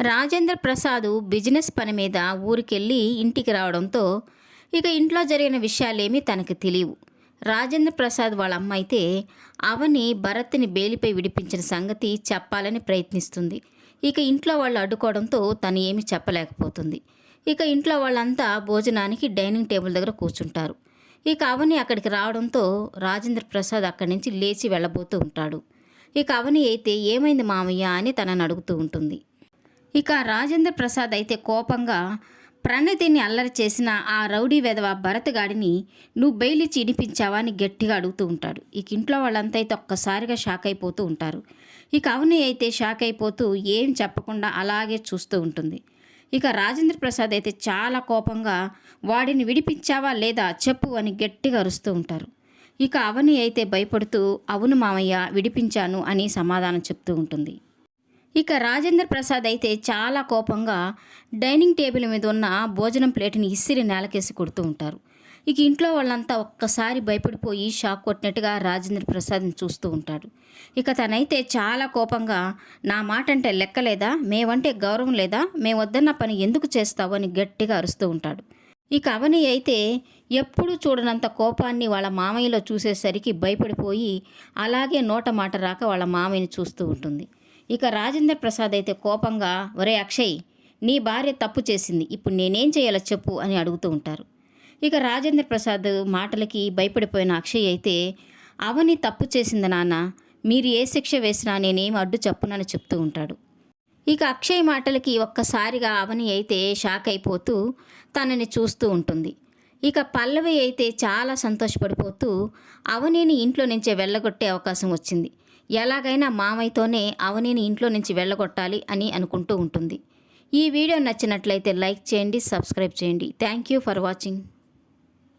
Rajendra Prasad business పని మీద ఊరికెళ్ళి ఇంటికి రావడంతో ఇక ఇంట్లో జరిగిన విషయాలేమీ తనకు తెలియవు. రాజేంద్ర ప్రసాద్ వాళ్ళ అమ్మ అయితే అవని భరత్ని బేలిపై విడిపించిన సంగతి చెప్పాలని ప్రయత్నిస్తుంది. ఇక ఇంట్లో వాళ్ళు అడ్డుకోవడంతో తను ఏమీ చెప్పలేకపోతుంది. ఇక ఇంట్లో వాళ్ళంతా భోజనానికి డైనింగ్ టేబుల్ దగ్గర కూర్చుంటారు. ఇక అవని అక్కడికి రావడంతో రాజేంద్ర ప్రసాద్ అక్కడి నుంచి లేచి వెళ్ళబోతూ ఉంటాడు. ఇక అవని అయితే ఏమైంది మామయ్య? అని తనని అడుగుతూ ఉంటుంది. ఇక రాజేంద్ర ప్రసాద్ అయితే కోపంగా ప్రణతిని అల్లరి చేసిన ఆ రౌడీ వెధవ భరతగాడిని నువ్వు బయలిచి చిడిపించావా అని గట్టిగా అడుగుతూ ఉంటాడు. ఇక ఇంట్లో వాళ్ళంతా అయితే ఒక్కసారిగా షాక్ అయిపోతూ ఉంటారు. ఇక అవని అయితే షాక్ అయిపోతూ ఏం చెప్పకుండా అలాగే చూస్తూ ఉంటుంది. ఇక రాజేంద్ర ప్రసాద్ అయితే చాలా కోపంగా వాడిని విడిపించావా లేదా చెప్పు అని గట్టిగా అరుస్తూ ఉంటారు. ఇక అవని అయితే భయపడుతూ అవును మామయ్య విడిపించాను అని సమాధానం చెప్తూ ఉంటుంది. ఇక రాజేంద్ర ప్రసాద్ అయితే చాలా కోపంగా డైనింగ్ టేబుల్ మీద ఉన్న భోజనం ప్లేట్ని ఇసిరి నేలకేసి కొడుతూ ఉంటారు. ఇక ఇంట్లో వాళ్ళంతా ఒక్కసారి భయపడిపోయి షాక్ కొట్టినట్టుగా రాజేంద్ర ప్రసాద్ని చూస్తూ ఉంటాడు. ఇక తనైతే చాలా కోపంగా నా మాట అంటే లెక్కలేదా? మేమంటే గౌరవం లేదా? మేమొద్దన్న పని ఎందుకు చేస్తావు? అని గట్టిగా అరుస్తూ ఉంటాడు. ఇక అవని అయితే ఎప్పుడూ చూడనంత కోపాన్ని వాళ్ళ మామయ్యలో చూసేసరికి భయపడిపోయి అలాగే నోట మాట రాక వాళ్ళ మామయ్యని చూస్తూ ఉంటుంది. ఇక రాజేంద్ర ప్రసాద్ అయితే కోపంగా ఒరే అక్షయ్ నీ భార్య తప్పు చేసింది. ఇప్పుడు నేనేం చేయాలో చెప్పు అని అడుగుతూ ఉంటారు. ఇక రాజేంద్ర ప్రసాద్ మాటలకి భయపడిపోయిన అక్షయ్ అయితే అవని తప్పు చేసింది నాన్న. మీరు ఏ శిక్ష వేసినా నేనేం అడ్డు చెప్పునని చెప్తూ ఉంటాడు. ఇక అక్షయ్ మాటలకి ఒక్కసారిగా అవని అయితే షాక్ అయిపోతూ తనని చూస్తూ ఉంటుంది. ఇక పల్లవి అయితే చాలా సంతోషపడిపోతూ అవనిని ఇంట్లో నుంచే వెళ్ళగొట్టే అవకాశం వచ్చింది. ఎలాగైనా మామయ్యతోనే అవనిని ఇంట్లో నుంచి వెళ్ళగొట్టాలి అని అనుకుంటూ ఉంటుంది. ఈ వీడియో నచ్చినట్లయితే లైక్ చేయండి సబ్స్క్రైబ్ చేయండి. Thank you for watching.